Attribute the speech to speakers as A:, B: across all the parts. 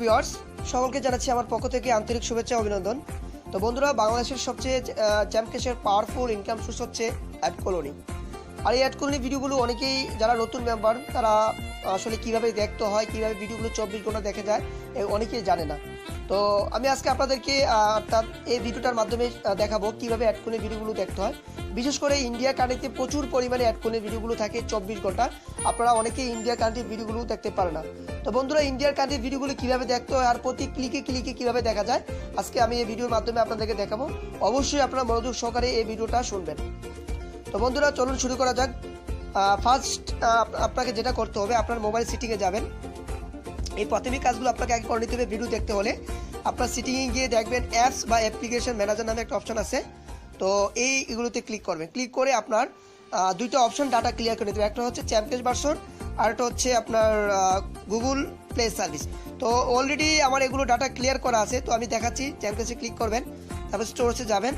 A: Viewers সকলকে জানাচ্ছি আমার পক্ষ থেকে আন্তরিক শুভেচ্ছা অভিনন্দন। তো বন্ধুরা, বাংলাদেশের সবচেয়ে চ্যাম্পকেশের পাওয়ারফুল ইনকাম সোর্স হচ্ছে অ্যাড কলোনি আর এই অ্যাড কলোনি ভিডিওগুলো অনেকেই, যারা নতুন মেম্বার তারা আসলে কীভাবে দেখতে হয়, কীভাবে ভিডিওগুলো চব্বিশ ঘণ্টা দেখে যায় অনেকেই জানে না। তো আমি আজকে আপনাদেরকে অর্থাৎ এই ভিডিওটার মাধ্যমে দেখাবো কীভাবে অ্যাড কলোনি ভিডিওগুলো দেখতে হয়। বিশেষ করে ইন্ডিয়া কান্ট্রিতে প্রচুর পরিমাণে অ্যাড কলোনি ভিডিওগুলো থাকে চব্বিশ ঘণ্টা। আপনারা অনেকেই ইন্ডিয়া কান্ট্রির ভিডিওগুলো দেখতে পারে না। তো বন্ধুরা ইন্ডিয়ার কান্ট্রির ভিডিওগুলো কীভাবে দেখতে হয় আর প্রতি ক্লিকে ক্লিকে কীভাবে দেখা যায়, আজকে আমি এই ভিডিওর মাধ্যমে আপনাদেরকে দেখাবো। অবশ্যই আপনারা মনোযোগ সহকারে এই ভিডিওটা শুনবেন। তো বন্ধুরা, চলুন শুরু করা যাক। ফার্স্ট আপনাকে যেটা করতে হবে, আপনার মোবাইল সিটিংয়ে যাবেন। এই প্রাথমিক কাজগুলো আপনাকে আগে করে নিতে হবে ভিডিও দেখতে হলে। আপনার সিটিংয়ে গিয়ে দেখবেন অ্যাপস বা অ্যাপ্লিকেশন ম্যানেজার নামে একটা অপশন আছে। তো এই এগুলোতে ক্লিক করবেন। ক্লিক করে আপনার দুইটা অপশন ডাটা ক্লিয়ার করে নিতে হবে একটা হচ্ছে চ্যাম্পিয়ন্স ভার্সন আর একটা হচ্ছে আপনার গুগল প্লে সার্ভিস তো অলরেডি আমার এগুলো ডাটা ক্লিয়ার করা আছে। তো আমি দেখাচ্ছি চ্যাম্পিয়ন্সে ক্লিক করবেন, তারপর স্টোরেজে যাবেন।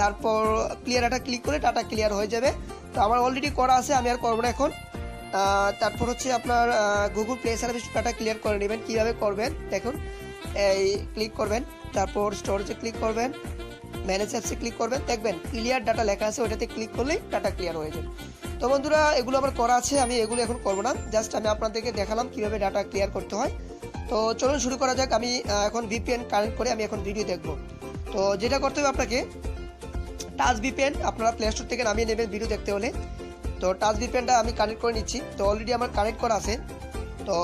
A: তারপর ক্লিয়ার ডাটা ক্লিক করে ডাটা ক্লিয়ার হয়ে যাবে। তো আমার অলরেডি করা আছে, আমি আর করব না এখন। তারপর হচ্ছে আপনার Google Play service data clear করে নেবেন। কীভাবে করবেন? দেখুন, এই ক্লিক করবেন, তারপর স্টোরেজে ক্লিক করবেন ম্যানেজ অ্যাপসে ক্লিক করবেন, দেখবেন ক্লিয়ার ডাটা লেখা আছে, ওটাতে ক্লিক করলেই ডাটা ক্লিয়ার হয়ে যাবে তো বন্ধুরা, এগুলো আমার করা আছে, আমি এগুলো এখন করব না। জাস্ট আমি আপনাদেরকে দেখালাম কীভাবে ডাটা ক্লিয়ার করতে হয়। তো চলুন শুরু করা যাক, আমি এখন ভিপিএন কানেক্ট করে আমি এখন ভিডিও দেখব। তো যেটা করতে হবে আপনাকে টাচ ভিপিএন আপনারা প্লে স্টোর থেকে নামিয়ে নেবেন ভিডিও দেখতে হলে। তো টাচ ভিপিএনটা আমি কানেক্ট করে নিচ্ছি। তো অলরেডি আমার কানেক্ট করা আছে। তো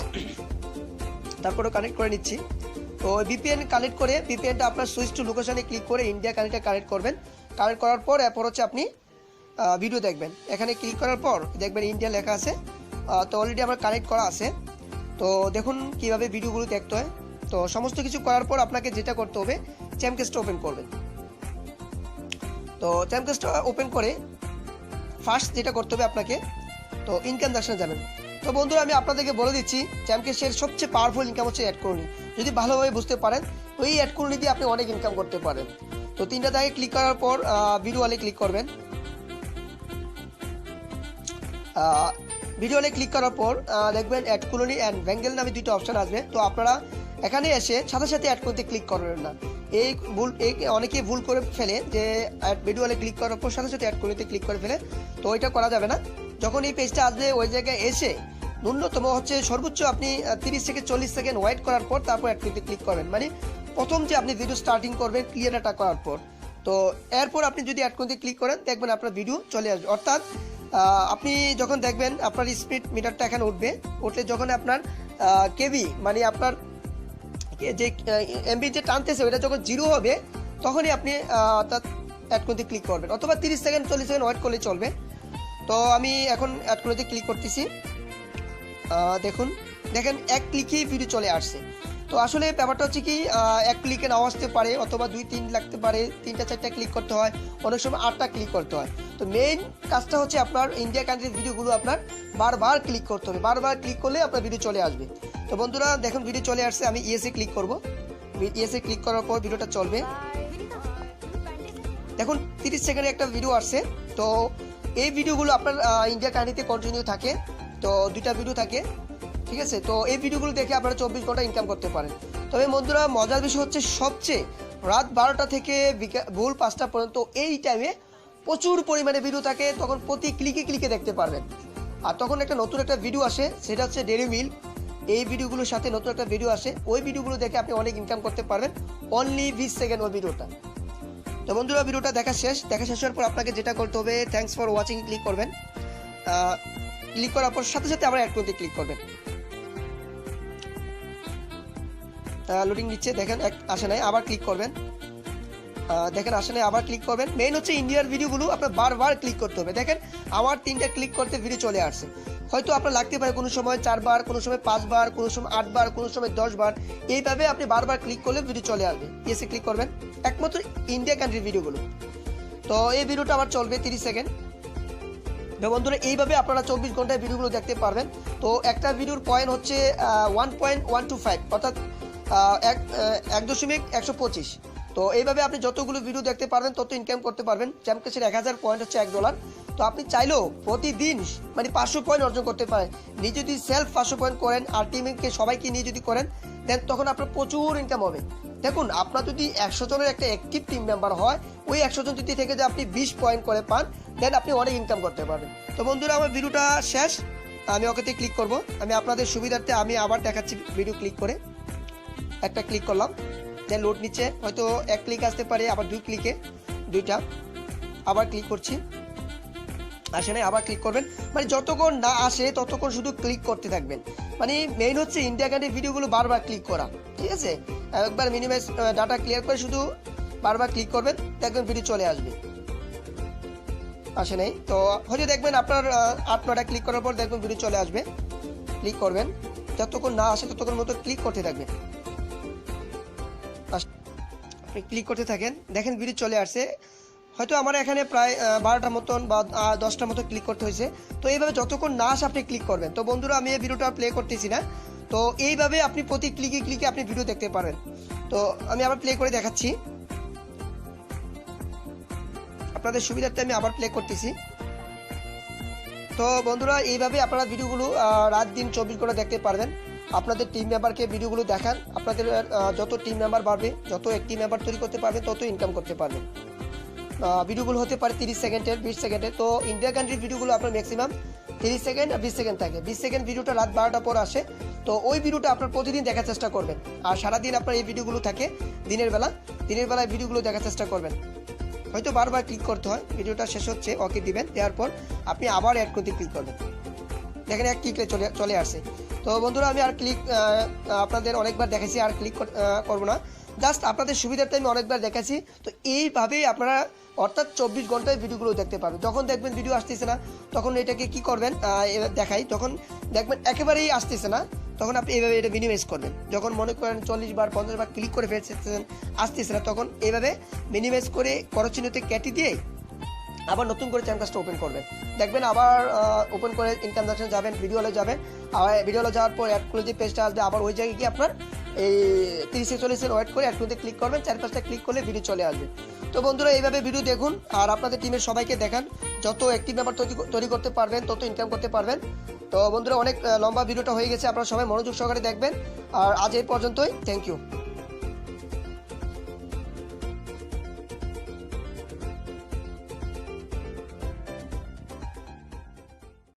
A: তারপরে কানেক্ট করে নিচ্ছি। তো ভিপিএন কানেক্ট করে ভিপিএনটা আপনার সুইচ টু লোকেশনে ক্লিক করে ইন্ডিয়া কানেক্টে কানেক্ট করবেন। কানেক্ট করার পর এরপর হচ্ছে আপনি ভিডিও দেখবেন। এখানে ক্লিক করার পর দেখবেন ইন্ডিয়া লেখা আছে। তো অলরেডি আমার কানেক্ট করা আছে। তো দেখুন কীভাবে ভিডিওগুলো দেখতে হয়। তো সমস্ত কিছু করার পর আপনাকে যেটা করতে হবে চ্যামকেসটা ওপেন করবেন। তো চ্যামকেসটা ওপেন করে ফার্স্ট যেটা করতে হবে আপনাকে, তো ইনকাম দার্শনে যাবেন। তো বন্ধুরা, আমি আপনাদেরকে বলে দিচ্ছি চ্যামকেশের সবচেয়ে পাওয়ারফুল ইনকাম হচ্ছে অ্যাড করুন যদি ভালোভাবে বুঝতে পারেন ওই অ্যাড করুন দিয়ে আপনি অনেক ইনকাম করতে পারেন। তো তিনটা দাগে ক্লিক করার পর ভিডিও ওয়ালে ক্লিক করবেন। ভিডিও ওয়ালে ক্লিক করার পর দেখবেন অ্যাড কুলনি অ্যান্ড ব্যাঙ্গেল নামে দুটো অপশন আসবে। তো আপনারা এখানে এসে সাথে সাথে অ্যাড করতে ক্লিক করবেন না। এই ভুল, এই অনেকে ভুল করে ফেলে যে ভিডিও ওয়ালে ক্লিক করার পর সাথে সাথে অ্যাড করতে ক্লিক করে ফেলে, তো ওইটা করা যাবে না। যখন এই পেজটা আসবে, ওই জায়গায় এসে ন্যূনতম হচ্ছে সর্বোচ্চ আপনি তিরিশ থেকে চল্লিশ সেকেন্ড ওয়েট করার পর তারপর অ্যাড করতে ক্লিক করবেন মানে প্রথম যে আপনি ভিডিও স্টার্টিং করবেন ক্লিয়ার ডাটা করার পর। তো এরপর আপনি যদি অ্যাড করতে ক্লিক করেন, দেখবেন আপনার ভিডিও চলে আসবে। অর্থাৎ আপনি যখন দেখবেন আপনার স্পিড মিটারটা এখানে উঠবে, উঠলে যখন আপনার কেবি মানে আপনার যে এমবি যে টানতেছে, ওইটা যখন জিরো হবে, তখনই আপনি অর্থাৎ অ্যাড করতে ক্লিক করবেন। অথবা তিরিশ সেকেন্ড, চল্লিশ সেকেন্ড ওয়েট করলে চলবে। তো আমি এখন অ্যাড করতে ক্লিক করতেছি। দেখুন, দেখেন, এক ক্লিকেই ভিডিও চলে আসছে। তো আসলে ব্যাপারটা হচ্ছে কি এক ক্লিকে নাও আসতে পারে, অথবা দুই, তিন লাগতে পারে, তিনটা, চারটা ক্লিক করতে হয়, অনেক সময় আটটা ক্লিক করতে হয়। তো মেইন কাজটা হচ্ছে আপনার ইন্ডিয়া কান্ট্রির ভিডিওগুলো আপনার বারবার ক্লিক করতে হবে, বারবার ক্লিক করলে আপনার ভিডিও চলে আসবে। তো বন্ধুরা, দেখুন ভিডিও চলে আসছে, আমি ইএসএ ক্লিক করব। ইএসএ ক্লিক করার পর ভিডিওটা চলবে। দেখুন, তিরিশ সেকেন্ডে একটা ভিডিও আসছে। তো এই ভিডিওগুলো আপনার ইন্ডিয়া কাহিনীতে কন্টিনিউ থাকে। তো দুইটা ভিডিও থাকে। ঠিক আছে? তো এই ভিডিওগুলো দেখে আপনারা চব্বিশ ঘণ্টা ইনকাম করতে পারেন। তবে বন্ধুরা, মজার বিষয় হচ্ছে সবচেয়ে রাত বারোটা থেকে ভোর পাঁচটা পর্যন্ত এই টাইমে প্রচুর পরিমাণে ভিডিও থাকে। তখন প্রতি ক্লিকে ক্লিকে দেখতে পারবেন। আর তখন একটা নতুন একটা ভিডিও আসে, সেটা হচ্ছে ডেলি মিল এই ভিডিওগুলোর সাথে নতুন একটা ভিডিও আসে। ওই ভিডিওগুলো দেখে আপনি অনেক ইনকাম করতে পারবেন। অনলি বিশ সেকেন্ড ওই ভিডিওটা। তো বন্ধুরা, ভিডিওটা দেখা শেষ। দেখা শেষ হওয়ার পর আপনাকে যেটা করতে হবে থ্যাঙ্কস ফর ওয়াচিং ক্লিক করবেন। ক্লিক করার পর সাথে সাথে আবার অ্যাড করতে ক্লিক করবেন। লোডিং নিচ্ছে দেখেন, এক আসে নাই আবার ক্লিক করবেন। দেখেন আসলে আবার ক্লিক করবেন। মেইন হচ্ছে ইন্ডিয়ার ভিডিওগুলো আপনার বারবার ক্লিক করতে হবে। দেখেন আমার তিনটা ক্লিক করতে ভিডিও চলে আসছে। হয়তো আপনার লাগতে পারে কোনো সময় চারবার, কোনো সময় পাঁচবার, কোনো সময় আটবার, কোনো সময় দশবার। এইভাবে আপনি বারবার ক্লিক করলে ভিডিও চলে আসবে। এসে ক্লিক করবেন। একমাত্র ইন্ডিয়া কান্ট্রির ভিডিওগুলো তো এই ভিডিওটা আবার চলবে তিরিশ সেকেন্ড বন্ধুরা, এইভাবে আপনারা চব্বিশ ঘন্টায় ভিডিওগুলো দেখতে পারবেন। তো একটা ভিডিওর পয়েন্ট হচ্ছে one point one two five অর্থাৎ এক দশমিক একশো পঁচিশ। তো এইভাবে আপনি যতগুলো ভিডিও দেখতে পারবেন, তত ইনকাম করতে পারবেন। চ্যাম্পকেসের এক হাজার পয়েন্ট হচ্ছে এক ডলার তো আপনি চাইলেও প্রতিদিন মানে পাঁচশো পয়েন্ট অর্জন করতে পারেন। নিজে যদি সেলফ পাঁচশো পয়েন্ট করেন, আর টিমকে সবাইকে নিয়ে যদি করেন দেন তখন আপনার প্রচুর ইনকাম হবে। দেখুন, আপনার যদি একশো জনের একটা অ্যাক্টিভ টিম মেম্বার হয়, ওই একশো জন যদি থেকে যে আপনি বিশ পয়েন্ট করে পান দেন আপনি অনেক ইনকাম করতে পারবেন। তো বন্ধুরা, আমার ভিডিওটা শেষ। আমি ওকেতে ক্লিক করব। আমি আপনাদের সুবিধার্থে আমি আবার দেখাচ্ছি ভিডিও ক্লিক করে। একটা ক্লিক করলাম। দেন লোড নিচ্ছে হয়তো এক ক্লিক আসতে পারে, আবার দুই ক্লিকে দুইটা। আবার ক্লিক করছি। আসে নাই, আবার ক্লিক করবেন। মানে যতক্ষণ না আসে, ততক্ষণ শুধু ক্লিক করতে থাকবেন। মানে মেইন হচ্ছে ইন্ডিয়া কার্ডের ভিডিওগুলো বারবার ক্লিক করা, ঠিক আছে? একবার মিনিমাইজ ডাটা ক্লিয়ার করে শুধু বারবার ক্লিক করবেন, দেখবেন ভিডিও চলে আসবে। আসে নাই? তো হয়তো দেখবেন আপনার আট নটা ক্লিক করার পর দেখবেন ভিডিও চলে আসবে। ক্লিক করবেন। যতক্ষণ না আসে, ততক্ষণ মতো ক্লিক করতে থাকবেন। আপনি ক্লিক করতে থাকেন। দেখেন ভিডিও চলে আসছে। হয়তো আমার এখানে প্রায় বারোটার মতন বা দশটার মতো ক্লিক করতে হয়েছে। তো এইভাবে যতক্ষণ না আসে আপনি ক্লিক করবেন। তো বন্ধুরা, আমি এই ভিডিওটা প্লে করতেছি না। তো এইভাবে আপনি প্রতি ক্লিকে ক্লিকে আপনি ভিডিও দেখতে পারেন। তো আমি আবার প্লে করে দেখাচ্ছি। আপনাদের সুবিধার্থে আমি আবার প্লে করতেছি। তো বন্ধুরা, এইভাবে আপনারা ভিডিওগুলো রাত দিন চব্বিশ ঘণ্টা দেখতে পারবেন। আপনাদের টিম মেম্বারকে ভিডিওগুলো দেখান। আপনাদের যত টিম মেম্বার বাড়বে যত একটি মেম্বার তৈরি করতে পারবেন তত ইনকাম করতে পারবেন আহ, ভিডিওগুলো হতে পারে তিরিশ সেকেন্ডের বিশ সেকেন্ডের। তো ইন্ডিয়া কান্ট্রির ভিডিওগুলো আপনার ম্যাক্সিমাম তিরিশ সেকেন্ড আর বিশ সেকেন্ড থাকে। বিশ সেকেন্ড ভিডিওটা রাত বারোটা পর আসে। তো ওই ভিডিওটা আপনার প্রতিদিন দেখার চেষ্টা করবেন। আর সারাদিন আপনার এই ভিডিওগুলো থাকে দিনের বেলা। দিনের বেলায় ভিডিওগুলো দেখার চেষ্টা করবেন। হয়তো বারবার ক্লিক করতে হয়। ভিডিওটা শেষ হচ্ছে ওকে দিবেন। দেওয়ার পর আপনি আবার অ্যাড করতে ক্লিক করবেন। দেখেন এক ক্লিকে চলে চলে আসছে তো বন্ধুরা, আমি আর ক্লিক আপনাদের অনেকবার দেখেছি আর ক্লিক করব না। জাস্ট আপনাদের সুবিধার্থে আমি অনেকবার দেখেছি তো এইভাবেই আপনারা অর্থাৎ চব্বিশ ঘন্টায় ভিডিওগুলো দেখতে পাবেন যখন দেখবেন ভিডিও আসতেছে না, তখন এটাকে কি করবেন? দেখাই। তখন দেখবেন একেবারেই আসতেছে না, তখন আপনি এইভাবে এটা মিনিমাইজ করবেন। যখন মনে করেন চল্লিশ বার, পঞ্চাশ বার ক্লিক করে ফেলছেন, আসতেছে না, তখন এইভাবে মিনিমাইজ করে করচিহ্নতে কেটে দিয়ে আবার নতুন করে চ্যানেল কাজটা ওপেন করবেন। দেখবেন আবার ওপেন করে ইনকাম ডাকশন যাবেন ভিডিও হলে যাবেন। আর ভিডিও হলে যাওয়ার পর অ্যাড করে যে পেজটা আসবে, আবার ওই জায়গায় গিয়ে আপনার এই তিরিশে চল্লিশের ওয়েট করে অ্যাড করতে ক্লিক করবেন। চার পাঁচটা ক্লিক করলে ভিডিও চলে আসবে। তো বন্ধুরা, এইভাবে ভিডিও দেখুন আর আপনাদের টিমের সবাইকে দেখান। যত একটি ব্যাপার তৈরি করতে পারবেন, তত ইনকাম করতে পারবেন। তো বন্ধুরা, অনেক লম্বা ভিডিওটা হয়ে গেছে। আপনারা সবাই মনোযোগ সহকারে দেখবেন। আর আজ এই পর্যন্তই। Thank you